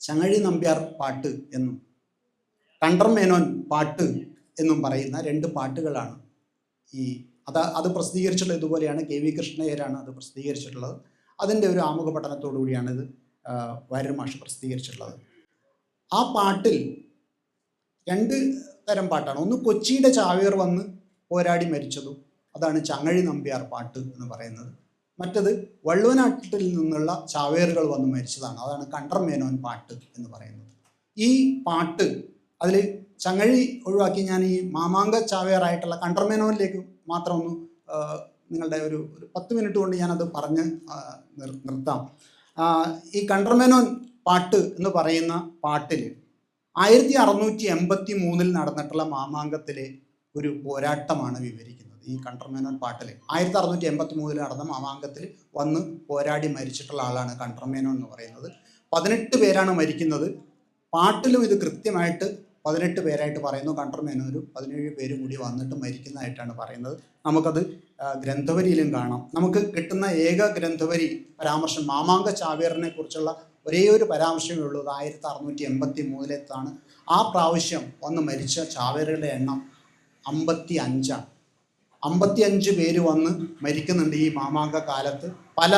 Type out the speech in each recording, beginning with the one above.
ചങ്ങഴി നമ്പ്യാർ പാട്ട് എന്നും കണ്ടർ മേനോൻ പാട്ട് എന്നും പറയുന്ന രണ്ട് പാട്ടുകളാണ് ഈ അത് അത് പ്രസിദ്ധീകരിച്ചിട്ടുള്ളത് ഇതുപോലെയാണ് കെ വി കൃഷ്ണയ്യരാണ് അത് പ്രസിദ്ധീകരിച്ചിട്ടുള്ളത്. അതിന്റെ ഒരു ആമുഖ പഠനത്തോടു കൂടിയാണ് ഇത് വാര്യർ മാഷ് പ്രസിദ്ധീകരിച്ചിട്ടുള്ളത്. ആ പാട്ടിൽ രണ്ട് തരം പാട്ടാണ്. ഒന്ന് കൊച്ചിയുടെ ചാവേർ വന്ന് പോരാടി മരിച്ചതും അതാണ് ചങ്ങഴി നമ്പ്യാർ പാട്ട് എന്ന് പറയുന്നത്. മറ്റത് വള്ളുവനാട്ടിൽ നിന്നുള്ള ചാവേറുകൾ വന്ന് മരിച്ചതാണ്. അതാണ് കണ്ടർ മേനോൻ പാട്ട് എന്ന് പറയുന്നത്. ഈ പാട്ട് അതിൽ ചങ്ങഴി ഒഴിവാക്കി ഞാൻ ഈ മാമാങ്ക ചാവേറായിട്ടുള്ള കണ്ടർ മേനോനിലേക്ക് മാത്രം ഒന്ന് നിങ്ങളുടെ ഒരു ഒരു പത്ത് മിനിറ്റ് കൊണ്ട് ഞാനത് പറഞ്ഞ് നിർത്താം. ഈ കണ്ടർമേനോൻ പാട്ട് എന്ന് പറയുന്ന പാട്ടിൽ ആയിരത്തി അറുന്നൂറ്റി എൺപത്തി മൂന്നിൽ നടന്നിട്ടുള്ള മാമാങ്കത്തിലെ ഒരു പോരാട്ടമാണ് വിവരിക്കുന്നത്. ഈ കണ്ടർമേനോൻ പാട്ടിൽ ആയിരത്തി അറുന്നൂറ്റി എൺപത്തി മൂന്നിൽ നടന്ന മാമാങ്കത്തിൽ വന്ന് പോരാടി മരിച്ചിട്ടുള്ള ആളാണ് കണ്ടർമേനോൻ എന്ന് പറയുന്നത്. പതിനെട്ട് പേരാണ് മരിക്കുന്നത്. പാട്ടിലും ഇത് കൃത്യമായിട്ട് പതിനെട്ട് പേരായിട്ട് പറയുന്നു. കണ്ടർമേനോനും പതിനേഴ് പേരും കൂടി വന്നിട്ട് മരിക്കുന്നതായിട്ടാണ് പറയുന്നത്. നമുക്കത് ഗ്രന്ഥവരിയിലും കാണാം. നമുക്ക് കിട്ടുന്ന ഏക ഗ്രന്ഥവരി പരാമർശം മാമാങ്ക ചാവേറിനെ കുറിച്ചുള്ള ഒരേ ഒരു പരാമർശമേ ഉള്ളൂ. അത് ആയിരത്തി അറുന്നൂറ്റി എൺപത്തി മൂന്നിലെത്താണ് ആ പ്രാവശ്യം വന്ന് മരിച്ച ചാവേറുകളുടെ എണ്ണം അമ്പത്തി അഞ്ചാണ് അമ്പത്തി അഞ്ച് പേര് വന്ന് മരിക്കുന്നുണ്ട് ഈ മാമാങ്ക കാലത്ത്. പല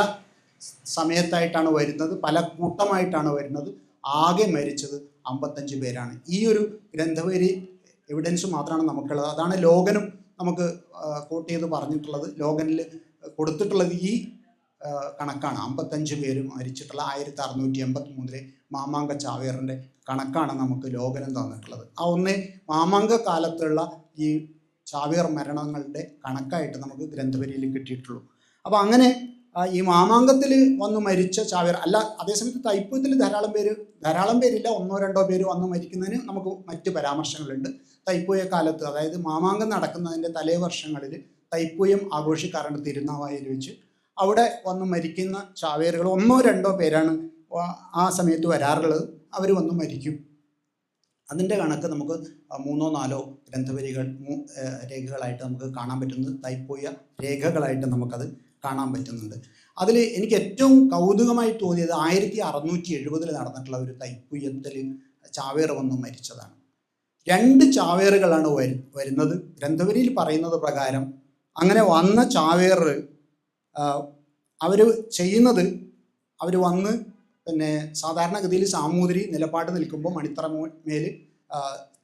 സമയത്തായിട്ടാണ് വരുന്നത് പല കൂട്ടമായിട്ടാണ് വരുന്നത്. ആകെ മരിച്ചത് അമ്പത്തഞ്ച് പേരാണ്. ഈ ഒരു ഗ്രന്ഥവരി എവിഡൻസ് മാത്രമാണ് നമുക്കുള്ളത്. അതാണ് ലോകനും നമുക്ക് കോട്ട് ചെയ്ത് പറഞ്ഞിട്ടുള്ളത്. ലോകനിൽ കൊടുത്തിട്ടുള്ളത് ഈ കണക്കാണ്. അമ്പത്തഞ്ച് പേര് മരിച്ചിട്ടുള്ള ആയിരത്തി അറുന്നൂറ്റി എൺപത്തി മൂന്നിലെ മാമാങ്ക ചാവേറിന്റെ കണക്കാണ് നമുക്ക് ലോകനം തന്നിട്ടുള്ളത്. ആ ഒന്നേ മാമാങ്ക കാലത്തുള്ള ഈ ചാവേർ മരണങ്ങളുടെ കണക്കായിട്ട് നമുക്ക് ഗ്രന്ഥപരിയിൽ കിട്ടിയിട്ടുള്ളൂ. അപ്പോൾ അങ്ങനെ ഈ മാമാങ്കത്തിൽ വന്ന് മരിച്ച ചാവേർ അല്ല അതേസമയത്ത് തൈപ്പൂയത്തിൽ ധാരാളം പേര് ധാരാളം പേരില്ല ഒന്നോ രണ്ടോ പേര് വന്ന് മരിക്കുന്നതിന് നമുക്ക് മറ്റ് പരാമർശങ്ങളുണ്ട്. തൈപ്പൂയ കാലത്ത് അതായത് മാമാങ്കം നടക്കുന്നതിന്റെ തലേ വർഷങ്ങളിൽ തൈപ്പൂയം ആഘോഷിക്കാറുണ്ട് തിരുനാവായിൽ വെച്ച്. അവിടെ വന്ന് മരിക്കുന്ന ചാവേറുകൾ ഒന്നോ രണ്ടോ പേരാണ് ആ- സമയത്ത് വരാറുള്ളത്. അവർ വന്ന് മരിക്കും. അതിന്റെ കണക്ക് നമുക്ക് മൂന്നോ നാലോ ഗ്രന്ഥവരികൾ രേഖകളായിട്ട് നമുക്ക് കാണാൻ പറ്റുന്നത് തൈപ്പോയ രേഖകളായിട്ട് നമുക്കത് കാണാൻ പറ്റുന്നുണ്ട്. അതിൽ എനിക്ക് ഏറ്റവും കൗതുകമായി തോന്നിയത് ആയിരത്തി അറുന്നൂറ്റി എഴുപതിൽ നടന്നിട്ടുള്ള ഒരു തൈപ്പുയ്യത്തിൽ ചാവേർ വന്ന് മരിച്ചതാണ്. രണ്ട് ചാവേറുകളാണ് വരു വരുന്നത്. ഗ്രന്ഥവരിയിൽ പറയുന്നത് പ്രകാരം അങ്ങനെ വന്ന ചാവേർ അവർ ചെയ്യുന്നത് അവർ വന്ന് പിന്നെ സാധാരണഗതിയിൽ സാമൂതിരി നിലപാട് നിൽക്കുമ്പോൾ മണിത്തറ മേൽ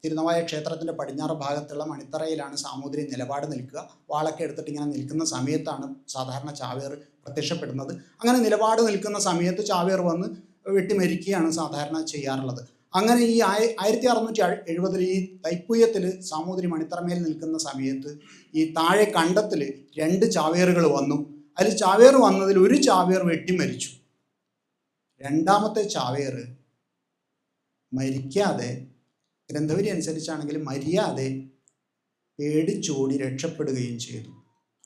തിരുനവായ ക്ഷേത്രത്തിന്റെ പടിഞ്ഞാറ് ഭാഗത്തുള്ള മണിത്തറയിലാണ് സാമൂതിരി നിലപാട് നിൽക്കുക. വാളൊക്കെ എടുത്തിട്ട് ഇങ്ങനെ നിൽക്കുന്ന സമയത്താണ് സാധാരണ ചാവേർ പ്രത്യക്ഷപ്പെടുന്നത്. അങ്ങനെ നിലപാട് നിൽക്കുന്ന സമയത്ത് ചാവേർ വന്ന് വെട്ടിമരിക്കുകയാണ് സാധാരണ ചെയ്യാറുള്ളത്. അങ്ങനെ ഈ ആയി ആയിരത്തി അറുന്നൂറ്റി എഴുപതിൽ ഈ തൈപ്പൂയത്തിൽ സാമൂതിരി മണിത്തറമേൽ നിൽക്കുന്ന സമയത്ത് ഈ താഴെ കണ്ടത്തിൽ രണ്ട് ചാവേറുകൾ വന്നു. അതിൽ ചാവേർ വന്നതിൽ ഒരു ചാവേർ വെട്ടിമരിച്ചു. രണ്ടാമത്തെ ചാവേർ മരിക്കാതെ ഗ്രന്ഥവരി അനുസരിച്ചാണെങ്കിൽ മരിയാതെ പേടിച്ചോടി രക്ഷപ്പെടുകയും ചെയ്തു.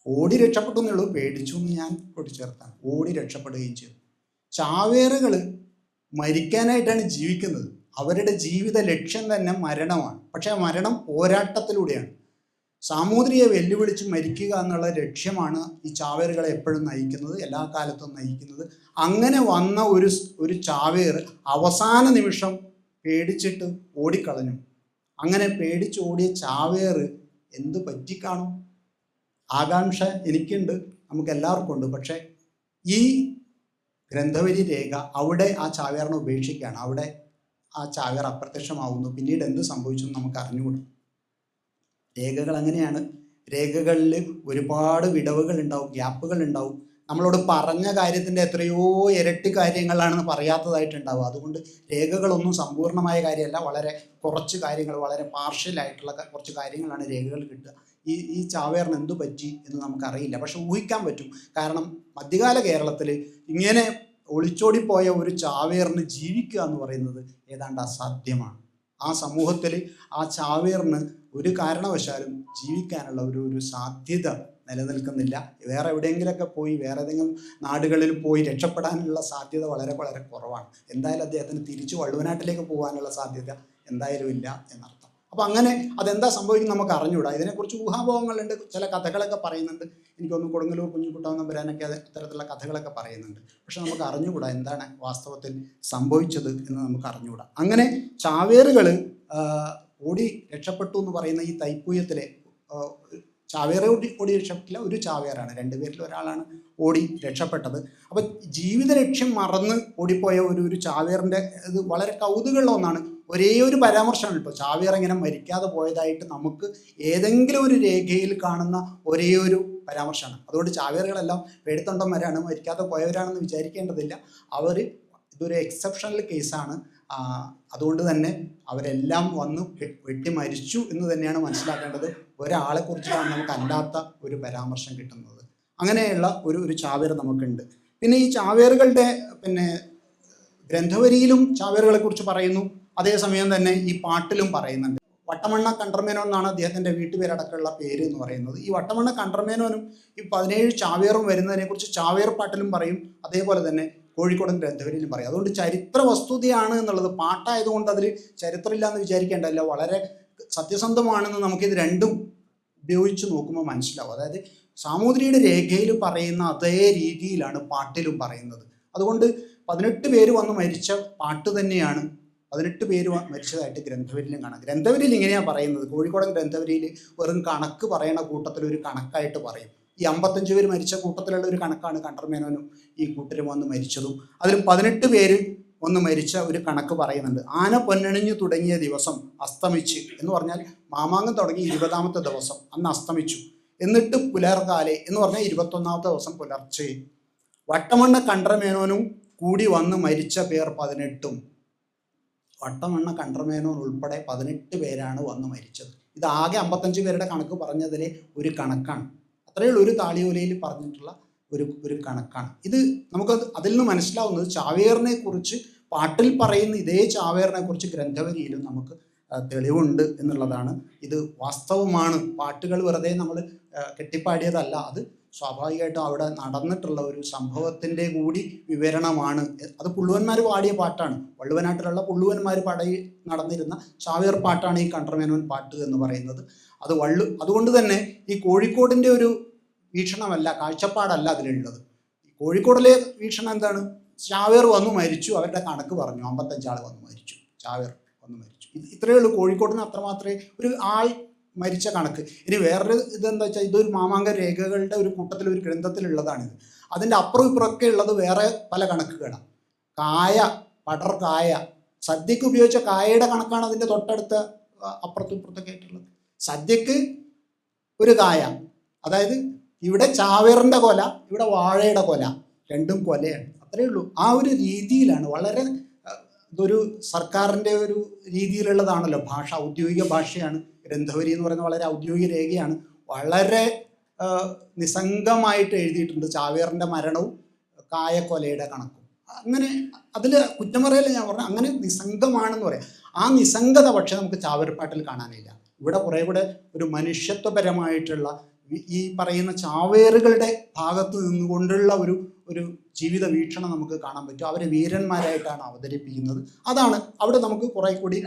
ഓടി രക്ഷപ്പെട്ടു എന്നുള്ളൂ പേടിച്ചു എന്ന് ഞാൻ കൂട്ടിച്ചേർത്താണ് ഓടി രക്ഷപ്പെടുകയും ചെയ്തു. ചാവേറുകൾ മരിക്കാനായിട്ടാണ് ജീവിക്കുന്നത്. അവരുടെ ജീവിത ലക്ഷ്യം തന്നെ മരണമാണ്. പക്ഷേ മരണം പോരാട്ടത്തിലൂടെയാണ്. സാമൂതിരിയെ വെല്ലുവിളിച്ച് മരിക്കുക എന്നുള്ള ലക്ഷ്യമാണ് ഈ ചാവേറുകളെ എപ്പോഴും നയിക്കുന്നത് എല്ലാ കാലത്തും നയിക്കുന്നത്. അങ്ങനെ വന്ന ഒരു ഒരു ചാവേർ അവസാന നിമിഷം പേടിച്ചിട്ട് ഓടിക്കളഞ്ഞു. അങ്ങനെ പേടിച്ച് ഓടിയ ചാവേർ എന്ത് പറ്റിക്കാണും? ആകാംക്ഷ എനിക്കുണ്ട് നമുക്ക് എല്ലാവർക്കും ഉണ്ട്. പക്ഷേ ഈ ഗ്രന്ഥവരി രേഖ അവിടെ ആ ചാവേറിനെ ഉപേക്ഷിക്കുകയാണ്. അവിടെ ആ ചാവേർ അപ്രത്യക്ഷമാവുന്നു. പിന്നീട് എന്ത് സംഭവിച്ചു നമുക്ക് അറിഞ്ഞുകൂടും. രേഖകൾ അങ്ങനെയാണ്. രേഖകളിൽ ഒരുപാട് വിടവുകൾ ഉണ്ടാവും ഗ്യാപ്പുകൾ ഉണ്ടാവും. നമ്മളോട് പറഞ്ഞ കാര്യത്തിന്റെ എത്രയോ ഇരട്ടി കാര്യങ്ങളാണെന്ന് പറയാത്തതായിട്ടുണ്ടാവും അതുകൊണ്ട് രേഖകളൊന്നും സമ്പൂർണമായ കാര്യമല്ല. വളരെ കുറച്ച് കാര്യങ്ങൾ വളരെ പാർഷ്യലായിട്ടുള്ള കുറച്ച് കാര്യങ്ങളാണ് രേഖകൾ കിട്ടുക. ഈ ഈ ചാവേറിന് എന്തു പറ്റി എന്ന് നമുക്കറിയില്ല. പക്ഷെ ഊഹിക്കാൻ പറ്റും. കാരണം മധ്യകാല കേരളത്തിൽ ഇങ്ങനെ ഒളിച്ചോടിപ്പോയ ഒരു ചാവേറിന് ജീവിക്കുക എന്ന് പറയുന്നത് ഏതാണ്ട് അസാധ്യമാണ്. ആ സമൂഹത്തിൽ ആ ചാവേറിന് ഒരു കാരണവശാലും ജീവിക്കാനുള്ള ഒരു ഒരു സാധ്യത നിലനിൽക്കുന്നില്ല. വേറെ എവിടെയെങ്കിലുമൊക്കെ പോയി വേറെ ഏതെങ്കിലും നാടുകളിൽ പോയി രക്ഷപ്പെടാനുള്ള സാധ്യത വളരെ വളരെ കുറവാണ്. എന്തായാലും അദ്ദേഹത്തിന് തിരിച്ചു വള്ളുവനാട്ടിലേക്ക് പോകാനുള്ള സാധ്യത എന്തായാലും ഇല്ല എന്നർത്ഥം അപ്പോൾ അങ്ങനെ അതെന്താ സംഭവിക്കുന്നത് നമുക്ക് അറിഞ്ഞുകൂടാ ഇതിനെക്കുറിച്ച് ഊഹാഭോഹങ്ങളുണ്ട് ചില കഥകളൊക്കെ പറയുന്നുണ്ട്. എനിക്കൊന്ന് കൊടുങ്ങല്ലൂർ കുഞ്ഞുകുട്ടാവ് വരാനൊക്കെ അത് അത്തരത്തിലുള്ള കഥകളൊക്കെ പറയുന്നുണ്ട്. പക്ഷെ നമുക്ക് അറിഞ്ഞുകൂടാ എന്താണ് വാസ്തവത്തിൽ സംഭവിച്ചത് എന്ന് നമുക്ക് അറിഞ്ഞുകൂടാ. അങ്ങനെ ചാവേറുകൾ ഓടി രക്ഷപ്പെട്ടു എന്ന് പറയുന്ന ഈ തൈപ്പൂയത്തിലെ ചാവേറെ ഓടി ഓടി രക്ഷപ്പെട്ടില്ല. ഒരു ചാവേറാണ്. രണ്ടുപേരിൽ ഒരാളാണ് ഓടി രക്ഷപ്പെട്ടത്. അപ്പം ജീവിത ലക്ഷ്യം മറന്ന് ഓടിപ്പോയ ഒരു ഒരു ചാവേറിന്റെ ഇത് വളരെ കൗതുകമുള്ള ഒന്നാണ്. ഒരേ ഒരു പരാമർശമാണ് ഇപ്പോൾ. ചാവേർ ഇങ്ങനെ മരിക്കാതെ പോയതായിട്ട് നമുക്ക് ഏതെങ്കിലും ഒരു രേഖയിൽ കാണുന്ന ഒരേ ഒരു പരാമർശമാണ്. അതുകൊണ്ട് ചാവേറുകളെല്ലാം പേടിത്തൊണ്ടന്മാരാണ്. മരിക്കാതെ പോയവരാണെന്ന് വിചാരിക്കേണ്ടതില്ല. അവർ ഇതൊരു എക്സെപ്ഷണൽ കേസാണ് അതുകൊണ്ട് തന്നെ അവരെല്ലാം വന്ന് വെട്ടി മരിച്ചു എന്ന് തന്നെയാണ് മനസ്സിലാക്കേണ്ടത്. ഒരാളെ കുറിച്ചാണ് നമുക്ക് അല്ലാത്ത ഒരു പരാമർശം കിട്ടുന്നത്. അങ്ങനെയുള്ള ഒരു ഒരു ചാവേർ നമുക്കുണ്ട്. പിന്നെ ഈ ചാവേറുകളുടെ പിന്നെ ഗ്രന്ഥവരിയിലും ചാവേറുകളെ കുറിച്ച് പറയുന്നു. അതേസമയം തന്നെ ഈ പാട്ടിലും പറയുന്നുണ്ട്. വട്ടമണ്ണ കണ്ടർമേനോ എന്നാണ് അദ്ദേഹത്തിന്റെ വീട്ടുപേരടക്കമുള്ള പേര് എന്ന് പറയുന്നത്. ഈ വട്ടമണ്ണ കണ്ടർമേനോനും ഈ പതിനേഴ് ചാവേറും വരുന്നതിനെ കുറിച്ച് ചാവേർ പാട്ടിലും പറയും. അതേപോലെ തന്നെ കോഴിക്കോടൻ ഗ്രന്ഥവരിയിലും പറയും. അതുകൊണ്ട് ചരിത്ര വസ്തുതയാണ് എന്നുള്ളത്. പാട്ടായതുകൊണ്ട് അതിൽ ചരിത്രമില്ല എന്ന് വിചാരിക്കേണ്ടല്ല വളരെ സത്യസന്ധമാണെന്ന് നമുക്ക് നമുക്കിത് രണ്ടും ഉപയോഗിച്ച് നോക്കുമ്പോൾ മനസ്സിലാവും. അതായത് സാമൂതിരിയുടെ രേഖയിൽ പറയുന്ന അതേ രീതിയിലാണ് പാട്ടിലും പറയുന്നത്. അതുകൊണ്ട് പതിനെട്ട് പേര് വന്ന് മരിച്ച പാട്ട് തന്നെയാണ് പതിനെട്ട് പേര് മരിച്ചതായിട്ട് ഗ്രന്ഥവരിയിലും കാണാം. ഗ്രന്ഥവരിയിൽ ഇങ്ങനെയാണ് പറയുന്നത്. കോഴിക്കോടൻ ഗ്രന്ഥവരിയിൽ വെറും കണക്ക് പറയണ കൂട്ടത്തിൽ ഒരു കണക്കായിട്ട് പറയും. ഈ അമ്പത്തഞ്ച് പേര് മരിച്ച കൂട്ടത്തിലുള്ള ഒരു കണക്കാണ് കണ്ടർമേനോനും ഈ കൂട്ടരും വന്ന് മരിച്ചതും. അതിൽ പതിനെട്ട് പേര് ഒന്ന് മരിച്ച ഒരു കണക്ക് പറയുന്നുണ്ട്. ആന പൊന്നണിഞ്ഞു തുടങ്ങിയ ദിവസം അസ്തമിച്ച് എന്ന് പറഞ്ഞാൽ മാമാങ്കം തുടങ്ങി ഇരുപതാമത്തെ ദിവസം അന്ന് അസ്തമിച്ചു. എന്നിട്ട് പുലർകാലെ എന്ന് പറഞ്ഞാൽ ഇരുപത്തൊന്നാമത്തെ ദിവസം പുലർച്ചെ വട്ടമണ്ണ കണ്ടർമേനോനും കൂടി വന്ന് മരിച്ച പേർ പതിനെട്ടും. വട്ടമണ്ണ കണ്ടർമേനോൻ ഉൾപ്പെടെ പതിനെട്ട് പേരാണ് വന്ന് മരിച്ചത്. ഇത് ആകെ അമ്പത്തഞ്ച് പേരുടെ കണക്ക് പറഞ്ഞതിലെ ഒരു കണക്കാണ്. അത്രയേ ഉള്ളൂ ഒരു താളിയോലയിൽ പറഞ്ഞിട്ടുള്ള ഒരു ഒരു കണക്കാണ്. ഇത് നമുക്ക് അതിൽ നിന്ന് മനസ്സിലാവുന്നത് ചാവേറിനെ കുറിച്ച് പാട്ടിൽ പറയുന്ന ഇതേ ചാവേറിനെ കുറിച്ച് ഗ്രന്ഥവരിയിലും നമുക്ക് തെളിവുണ്ട് എന്നുള്ളതാണ്. ഇത് വാസ്തവമാണ്. പാട്ടുകൾ വെറുതെ നമ്മൾ കെട്ടിപ്പാടിയതല്ല. അത് സ്വാഭാവികമായിട്ടും അവിടെ നടന്നിട്ടുള്ള ഒരു സംഭവത്തിന്റെ കൂടി വിവരണമാണ്. അത് പുള്ളുവന്മാർ പാടിയ പാട്ടാണ്. വള്ളുവനാട്ടിലുള്ള പുള്ളുവന്മാർ പാടി നടന്നിരുന്ന ചാവേർ പാട്ടാണ് ഈ കണ്ടർമേനോൻ പാട്ട് എന്ന് പറയുന്നത്. അത് വള്ളു അതുകൊണ്ട് തന്നെ ഈ കോഴിക്കോടിന്റെ ഒരു വീക്ഷണമല്ല കാഴ്ചപ്പാടല്ല അതിലുള്ളത്. കോഴിക്കോടിലെ വീക്ഷണം എന്താണ്? ചാവേർ വന്നു മരിച്ചു അവരുടെ കണക്ക് പറഞ്ഞു. അമ്പത്തഞ്ചാൾ വന്നു മരിച്ചു. ചാവേർ വന്നു മരിച്ചു. ഇത് ഇത്രയേ ഉള്ളൂ. കോഴിക്കോടിന് അത്രമാത്രമേ ഒരു ആൾ മരിച്ച കണക്ക്. ഇനി വേറൊരു ഇതെന്താ വെച്ചാൽ ഇതൊരു മാമാങ്ക രേഖകളുടെ ഒരു കൂട്ടത്തിൽ ഒരു ഗ്രന്ഥത്തിലുള്ളതാണിത്. അതിന്റെ അപ്പുറം ഇപ്പുറമൊക്കെ ഉള്ളത് വേറെ പല കണക്കുകളാണ് കായ പടർ കായ. സദ്യക്ക് ഉപയോഗിച്ച കായയുടെ കണക്കാണ് അതിന്റെ തൊട്ടടുത്ത അപ്പുറത്തും ഇപ്പുറത്തൊക്കെ ആയിട്ടുള്ളത്. സദ്യക്ക് ഒരു കായ. അതായത് ഇവിടെ ചാവേറിന്റെ കൊല ഇവിടെ വാഴയുടെ കൊല രണ്ടും കൊലയാണ്. അത്രയേ ഉള്ളൂ. ആ ഒരു രീതിയിലാണ്. വളരെ ഇതൊരു സർക്കാരിന്റെ ഒരു രീതിയിലുള്ളതാണല്ലോ. ഭാഷ ഔദ്യോഗിക ഭാഷയാണ് ഗ്രന്ഥവരി എന്ന് പറയുന്ന വളരെ ഔദ്യോഗിക രേഖയാണ്. വളരെ നിസ്സംഗമായിട്ട് എഴുതിയിട്ടുണ്ട് ചാവേറിന്റെ മരണവും കായക്കൊലയുടെ കണക്കും. അങ്ങനെ അതിൽ കുറ്റം പറയല്ല ഞാൻ പറഞ്ഞു? അങ്ങനെ നിസ്സംഗമാണെന്ന് പറയാം. ആ നിസ്സംഗത പക്ഷെ നമുക്ക് ചാവേർപ്പാട്ടിൽ കാണാനില്ല. ഇവിടെ കുറേ കൂടെ ഒരു മനുഷ്യത്വപരമായിട്ടുള്ള ഈ പറയുന്ന ചാവേറുകളുടെ ഭാഗത്ത് നിന്നുകൊണ്ടുള്ള ഒരു ഒരു ജീവിത വീക്ഷണം നമുക്ക് കാണാൻ പറ്റും. അവരെ വീരന്മാരായിട്ടാണ് അവതരിപ്പിക്കുന്നത്. അതാണ് അവിടെ നമുക്ക് കുറെ കൂടി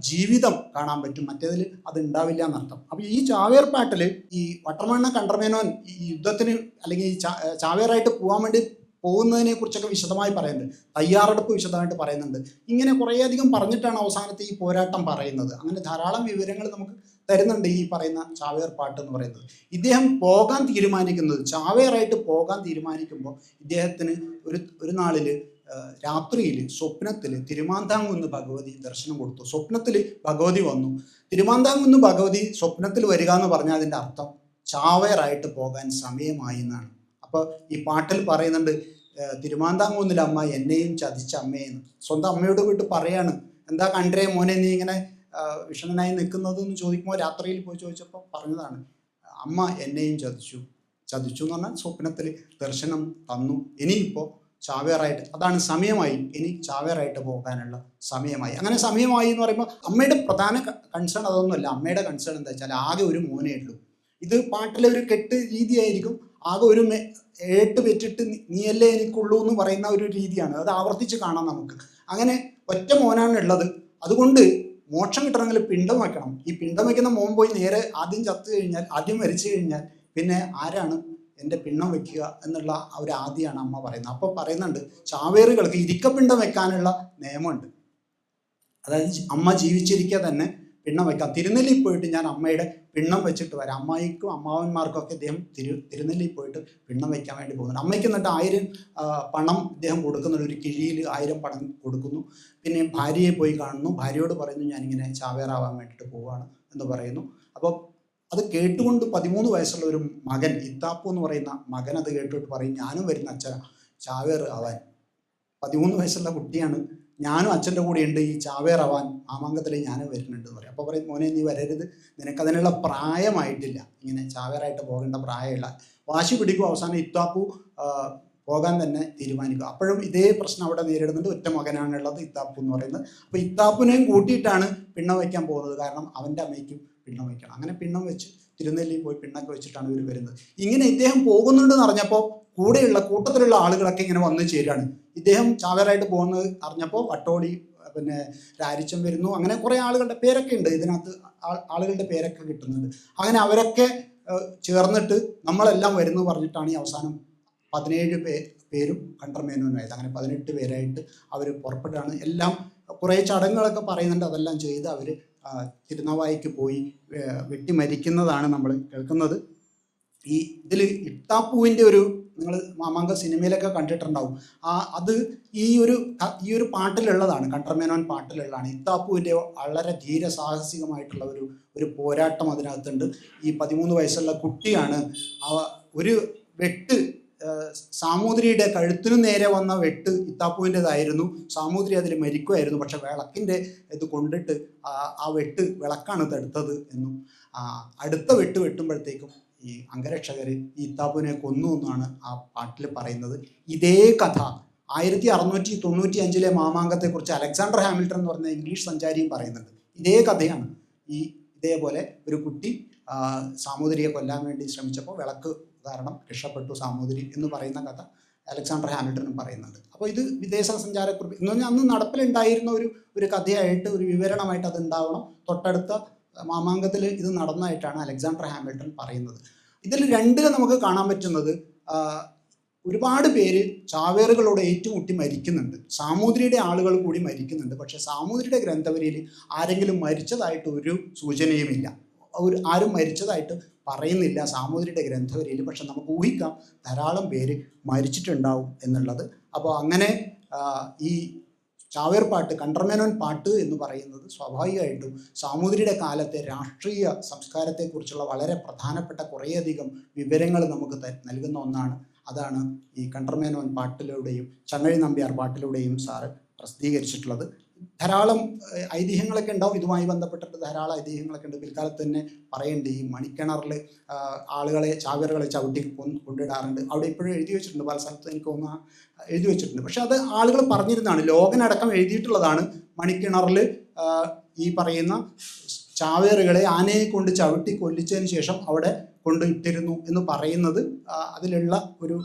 ജീവിതം കാണാൻ പറ്റും. മറ്റേതിൽ അത് ഉണ്ടാവില്ല എന്നർത്ഥം. അപ്പോൾ ഈ ചാവേർ പാട്ടിൽ ഈ വട്ടമണ്ണ കണ്ടർമേനോൻ ഈ യുദ്ധത്തിന് അല്ലെങ്കിൽ ഈ ചാവേറായിട്ട് പോകാൻ വേണ്ടി പോകുന്നതിനെ കുറിച്ചൊക്കെ വിശദമായി പറയുന്നുണ്ട്. തയ്യാറെടുപ്പ് വിശദമായിട്ട് പറയുന്നുണ്ട്. ഇങ്ങനെ കുറേയധികം പറഞ്ഞിട്ടാണ് അവസാനത്തെ ഈ പോരാട്ടം പറയുന്നത്. അങ്ങനെ ധാരാളം വിവരങ്ങൾ നമുക്ക് തരുന്നുണ്ട് ഈ പറയുന്ന ചാവേർ പാട്ട് എന്ന് പറയുന്നത്. ഇദ്ദേഹം പോകാൻ തീരുമാനിക്കുന്നത് ചാവേറായിട്ട് പോകാൻ തീരുമാനിക്കുമ്പോൾ ഇദ്ദേഹത്തിന് ഒരു ഒരു നാളിൽ രാത്രിയിൽ സ്വപ്നത്തിൽ തിരുമാന്താങ്കുന്ന് ഭഗവതി ദർശനം കൊടുത്തു. സ്വപ്നത്തിൽ ഭഗവതി വന്നു. തിരുമാന്താങ്കുന്ന് ഭഗവതി സ്വപ്നത്തിൽ വരിക എന്ന് പറഞ്ഞാൽ അതിന്റെ അർത്ഥം ചാവേറായിട്ട് പോകാൻ സമയമായി എന്നാണ്. അപ്പോൾ ഈ പാട്ടിൽ പറയുന്നുണ്ട് ഏഹ് തിരുമാന്താംകുന്നിലെ അമ്മ എന്നെയും ചതിച്ച അമ്മയെന്ന്. സ്വന്തം അമ്മയോട് പോയിട്ട് പറയാണ് എന്താ കണ്ടേ മോനെ നീ ഇങ്ങനെ ആഹ് വിഷണനായി നിൽക്കുന്നത് എന്ന് ചോദിക്കുമ്പോൾ രാത്രിയിൽ പോയി ചോദിച്ചപ്പോൾ പറഞ്ഞതാണ് അമ്മ എന്നെയും ചതിച്ചു. ചതിച്ചു എന്ന് പറഞ്ഞാൽ സ്വപ്നത്തിൽ ദർശനം തന്നു. ഇനിയിപ്പോൾ ചാവേറായിട്ട് അതാണ് സമയമായി. ഇനി ചാവേറായിട്ട് പോകാനുള്ള സമയമായി. അങ്ങനെ സമയമായി എന്ന് പറയുമ്പോൾ അമ്മയുടെ പ്രധാന കൺസേൺ അതൊന്നുമല്ല. അമ്മയുടെ കൺസേൺ എന്താ വെച്ചാൽ ആകെ ഒരു മോനേ ഉള്ളൂ. ഇത് പാട്ടിലെ ഒരു കെട്ട് രീതിയായിരിക്കും. ആകെ ഒരു ഏട്ട് നീ- നീയല്ലേ എനിക്കുള്ളൂ എന്ന് പറയുന്ന ഒരു രീതിയാണ്. അത് ആവർത്തിച്ച് കാണാം നമുക്ക്. അങ്ങനെ ഒറ്റ മോനാണ് ഉള്ളത്. അതുകൊണ്ട് മോക്ഷം കിട്ടണമെങ്കിൽ പിണ്ടം വെക്കണം ഈ പിണ്ടം വെക്കുന്ന മോൻ പോയി നേരെ ആദ്യം ചത്തു കഴിഞ്ഞാൽ ആദ്യം മരിച്ചു കഴിഞ്ഞാൽ പിന്നെ ആരാണ് എന്റെ പിണ്ണം വെക്കുക എന്നുള്ള ഒരു ആദ്യമാണ് അമ്മ പറയുന്നത്. അപ്പോൾ പറയുന്നുണ്ട് ചാവേറുകൾക്ക് ഇരിക്കപ്പിണ്ടം വെക്കാനുള്ള നിയമമുണ്ട്. അതായത് അമ്മ ജീവിച്ചിരിക്കുക തന്നെ പിണ്ണം വെക്കാം തിരുനെല്ലി പോയിട്ട് ഞാൻ അമ്മയുടെ പിണ്ണം വെച്ചിട്ട് വരാം. അമ്മായിക്കും അമ്മാവന്മാർക്കും ഒക്കെ ഇദ്ദേഹം തിരു തിരുനെല്ലി പോയിട്ട് പിണ്ണം വെക്കാൻ വേണ്ടി പോകുന്നുണ്ട്. അമ്മയ്ക്ക് എന്നിട്ട് ആയിരം പണം ഇദ്ദേഹം കൊടുക്കുന്നുണ്ട്. ഒരു കിഴിയിൽ ആയിരം പണം കൊടുക്കുന്നു. പിന്നെ ഭാര്യയെ പോയി കാണുന്നു. ഭാര്യയോട് പറയുന്നു ഞാനിങ്ങനെ ചാവേറാവാൻ വേണ്ടിയിട്ട് പോവാണ് എന്ന് പറയുന്നു. അപ്പോൾ അത് കേട്ടുകൊണ്ട് പതിമൂന്ന് വയസ്സുള്ള ഒരു മകൻ ഇത്താപ്പു എന്ന് പറയുന്ന മകൻ അത് കേട്ടിട്ട് പറയും ഞാനും വരുന്ന അച്ഛൻ ചാവേർ ആവാൻ പതിമൂന്ന് വയസ്സുള്ള കുട്ടിയാണ് ഞാനും അച്ഛന്റെ കൂടെ ഉണ്ട് ഈ ചാവേറവാൻ ആമാങ്കത്തിൽ ഞാനും വരുന്നുണ്ട് എന്ന് പറയും. അപ്പോൾ പറയും മോനെ നീ വരരുത്. നിനക്കതിനുള്ള പ്രായമായിട്ടില്ല. ഇങ്ങനെ ചാവേറായിട്ട് പോകേണ്ട പ്രായമില്ല. വാശി പിടിക്കും അവസാനം ഇത്താപ്പു പോകാൻ തന്നെ തീരുമാനിക്കും. അപ്പോഴും ഇതേ പ്രശ്നം അവിടെ നേരിടുന്നുണ്ട്. ഒറ്റ മകനാണുള്ളത് ഇത്താപ്പു എന്ന് പറയുന്നത്. അപ്പോൾ ഇത്താപ്പുനെയും കൂട്ടിയിട്ടാണ് പിണ്ണം വയ്ക്കാൻ പോകുന്നത്. കാരണം അവന്റെ അമ്മയ്ക്കും പിണ്ണം വയ്ക്കണം. അങ്ങനെ പിണ്ണം വെച്ച് തിരുനെല്ലി പോയി പിണ്ണൊക്കെ വെച്ചിട്ടാണ് ഇവർ വരുന്നത്. ഇങ്ങനെ ഇദ്ദേഹം പോകുന്നുണ്ടെന്ന് അറിഞ്ഞപ്പോൾ കൂടെയുള്ള കൂട്ടത്തിലുള്ള ആളുകളൊക്കെ ഇങ്ങനെ വന്നു ചേരുകയാണ് ഇദ്ദേഹം ചാവേറായിട്ട് പോകുന്നത് അറിഞ്ഞപ്പോൾ വട്ടോളി പിന്നെ രാരിച്ചം വരുന്നു. അങ്ങനെ കുറേ ആളുകളുടെ പേരൊക്കെ ഉണ്ട്. ഇതിനകത്ത് ആളുകളുടെ പേരൊക്കെ കിട്ടുന്നുണ്ട്. അങ്ങനെ അവരൊക്കെ ചേർന്നിട്ട് നമ്മളെല്ലാം വരുന്നു പറഞ്ഞിട്ടാണ് ഈ അവസാനം പതിനേഴ് പേ പേരും കണ്ടർമേനുമായത് അങ്ങനെ പതിനെട്ട് പേരായിട്ട് അവർ പുറപ്പെട്ടാണ്. എല്ലാം കുറേ ചടങ്ങുകളൊക്കെ പറയുന്നുണ്ട്. അതെല്ലാം ചെയ്ത് അവർ തിരുനാവായിക്ക് പോയി വെട്ടി മരിക്കുന്നതാണ് നമ്മൾ കേൾക്കുന്നത്. ഈ ഇതിൽ ഇട്ടാപ്പൂവിന്റെ ഒരു നിങ്ങൾ മാമാങ്ക സിനിമയിലൊക്കെ കണ്ടിട്ടുണ്ടാവും. ആ അത് ഈ ഒരു ഈ ഒരു പാട്ടിലുള്ളതാണ് കണ്ടർമേനോൻ പാട്ടിലുള്ളതാണ്. ഇത്താപ്പുവിന്റെ വളരെ ധീരസാഹസികമായിട്ടുള്ള ഒരു ഒരു പോരാട്ടം അതിനകത്തുണ്ട്. ഈ പതിമൂന്ന് വയസ്സുള്ള കുട്ടിയാണ് ഒരു വെട്ട് സാമൂതിരിയുടെ കഴുത്തിനു നേരെ വന്ന വെട്ട് ഇത്താപ്പുവിന്റെതായിരുന്നു സാമൂതിരി അതിൽ മരിക്കുമായിരുന്നു പക്ഷെ വിളക്കിന്റെ ഇത് കൊണ്ടിട്ട് ആ വെട്ട് വിളക്കാണ് തടുത്തത് എന്നും അടുത്ത വെട്ട് വെട്ടുമ്പോഴത്തേക്കും ഈ അംഗരക്ഷകർ ഈ ഇത്താപ്പുവിനെ കൊന്നു എന്നാണ് ആ പാട്ടിൽ പറയുന്നത്. ഇതേ കഥ ആയിരത്തി അറുന്നൂറ്റി തൊണ്ണൂറ്റി അഞ്ചിലെ മാമാങ്കത്തെക്കുറിച്ച് അലക്സാണ്ടർ ഹാമിൽട്ടൺ എന്ന് പറഞ്ഞ ഇംഗ്ലീഷ് സഞ്ചാരിയും പറയുന്നുണ്ട്. ഇതേ കഥയാണ് ഈ ഇതേപോലെ ഒരു കുട്ടി സാമൂതിരിയെ കൊല്ലാൻ വേണ്ടി ശ്രമിച്ചപ്പോൾ വിളക്ക് കാരണം രക്ഷപ്പെട്ടു സാമൂതിരി എന്ന് പറയുന്ന കഥ അലക്സാണ്ടർ ഹാമിൽട്ടണും പറയുന്നുണ്ട്. അപ്പോൾ ഇത് വിദേശ സഞ്ചാരക്കുറിപ്പ് എന്ന് പറഞ്ഞാൽ അന്ന് നടപ്പിലുണ്ടായിരുന്ന ഒരു ഒരു കഥയായിട്ട് ഒരു വിവരണമായിട്ട് അത് ഉണ്ടാവണം. തൊട്ടടുത്ത മാമാങ്കത്തിൽ ഇത് നടന്നതായിട്ടാണ് അലക്സാണ്ടർ ഹാമിൽട്ടൺ പറയുന്നത്. ഇതിൽ രണ്ടിൽ നമുക്ക് കാണാൻ പറ്റുന്നത് ഒരുപാട് പേര് ചാവേറുകളോട് ഏറ്റുമുട്ടി മരിക്കുന്നുണ്ട്. സാമൂതിരിയുടെ ആളുകൾ കൂടി മരിക്കുന്നുണ്ട്. പക്ഷേ സാമൂതിരിയുടെ ഗ്രന്ഥവരിയിൽ ആരെങ്കിലും മരിച്ചതായിട്ട് ഒരു സൂചനയുമില്ല. ഒരു ആരും മരിച്ചതായിട്ട് പറയുന്നില്ല സാമൂതിരിയുടെ ഗ്രന്ഥവരിയിൽ. പക്ഷെ നമുക്ക് ഊഹിക്കാം ധാരാളം പേര് മരിച്ചിട്ടുണ്ടാവും എന്നുള്ളത്. അപ്പോൾ അങ്ങനെ ഈ ചാവേർ പാട്ട് കണ്ടർമേനോൻ പാട്ട് എന്ന് പറയുന്നത് സ്വാഭാവികമായിട്ടും സാമൂതിരിയുടെ കാലത്തെ രാഷ്ട്രീയ സംസ്കാരത്തെക്കുറിച്ചുള്ള വളരെ പ്രധാനപ്പെട്ട കുറേയധികം വിവരങ്ങൾ നമുക്ക് നൽകുന്ന ഒന്നാണ്. അതാണ് ഈ കണ്ടർമേനോൻ പാട്ടിലൂടെയും ചങ്ങഴി നമ്പ്യാർ പാട്ടിലൂടെയും സാറ് പ്രസിദ്ധീകരിച്ചിട്ടുള്ളത്. ധാരാളം ഐതിഹ്യങ്ങളൊക്കെ ഉണ്ടാവും. ഇതുമായി ബന്ധപ്പെട്ടിട്ട് ധാരാളം ഐതിഹ്യങ്ങളൊക്കെ ഉണ്ട്. പിൽക്കാലത്ത് തന്നെ പറയുന്നുണ്ട് ഈ മണിക്കിണറിൽ ആളുകളെ ചാവേറുകളെ ചവിട്ടി കൊണ്ടിടാറുണ്ട്. അവിടെ ഇപ്പോഴും എഴുതി വെച്ചിട്ടുണ്ട്. പല സ്ഥലത്ത് എനിക്ക് തോന്നുന്നു എഴുതി വെച്ചിട്ടുണ്ട്. പക്ഷെ അത് ആളുകൾ പറഞ്ഞിരുന്നതാണ്. ലോകനടക്കം എഴുതിയിട്ടുള്ളതാണ് മണിക്കിണറിൽ ഈ പറയുന്ന ചാവേറുകളെ ആനയെ കൊണ്ട് ചവിട്ടി കൊല്ലിച്ചതിന് ശേഷം അവിടെ കൊണ്ട് ഇട്ടിരുന്നു എന്ന് പറയുന്നത് അതിലുള്ള ഒരു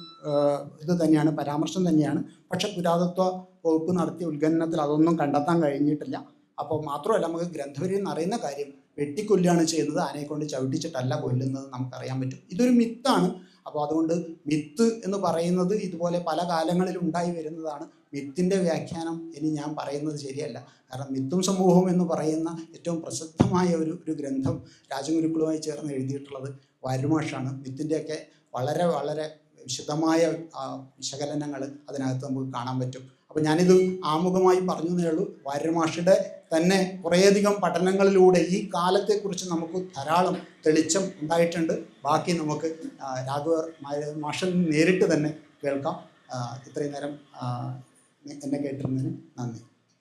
ഇത് തന്നെയാണ് പരാമർശം തന്നെയാണ്. പക്ഷെ പുരാതത്വ വകുപ്പ് നടത്തിയ ഉത്ഖനനത്തിൽ അതൊന്നും കണ്ടെത്താൻ കഴിഞ്ഞിട്ടില്ല. അപ്പോൾ മാത്രമല്ല നമുക്ക് ഗ്രന്ഥവരിയിൽ എന്നറിയുന്ന കാര്യം വെട്ടിക്കൊല്ലുകയാണ് ചെയ്യുന്നത്. ആനയെ കൊണ്ട് ചവിട്ടിച്ചിട്ടല്ല കൊല്ലുന്നത് നമുക്കറിയാൻ പറ്റും. ഇതൊരു മിത്താണ്. അപ്പോൾ അതുകൊണ്ട് മിത്ത് എന്ന് പറയുന്നത് ഇതുപോലെ പല കാലങ്ങളിൽ ഉണ്ടായി വരുന്നതാണ്. മിത്തിന്റെ വ്യാഖ്യാനം ഇനി ഞാൻ പറയുന്നത് ശരിയല്ല. കാരണം മിത്തും സമൂഹവും എന്ന് പറയുന്ന ഏറ്റവും പ്രസിദ്ധമായ ഒരു ഒരു ഗ്രന്ഥം രാജഗുരുക്കളുമായി ചേർന്ന് എഴുതിയിട്ടുള്ളത് വാരുമാഷാണ്. മിത്തിന്റെയൊക്കെ വളരെ വളരെ വിശദമായ വിശകലനങ്ങൾ അതിനകത്ത് നമുക്ക് കാണാൻ പറ്റും. അപ്പോൾ ഞാനിത് ആമുഖമായി പറഞ്ഞതേ ഉള്ളൂ. വാര്യമാഷിയുടെ തന്നെ കുറേയധികം പഠനങ്ങളിലൂടെ ഈ കാലത്തെക്കുറിച്ച് നമുക്ക് ധാരാളം തെളിച്ചം ഉണ്ടായിട്ടുണ്ട്. ബാക്കി നമുക്ക് രാഘവർ മാഷൻ നേരിട്ട് തന്നെ കേൾക്കാം. ഇത്രയും നേരം എന്നെ കേട്ടിരുന്നതിന് നന്ദി.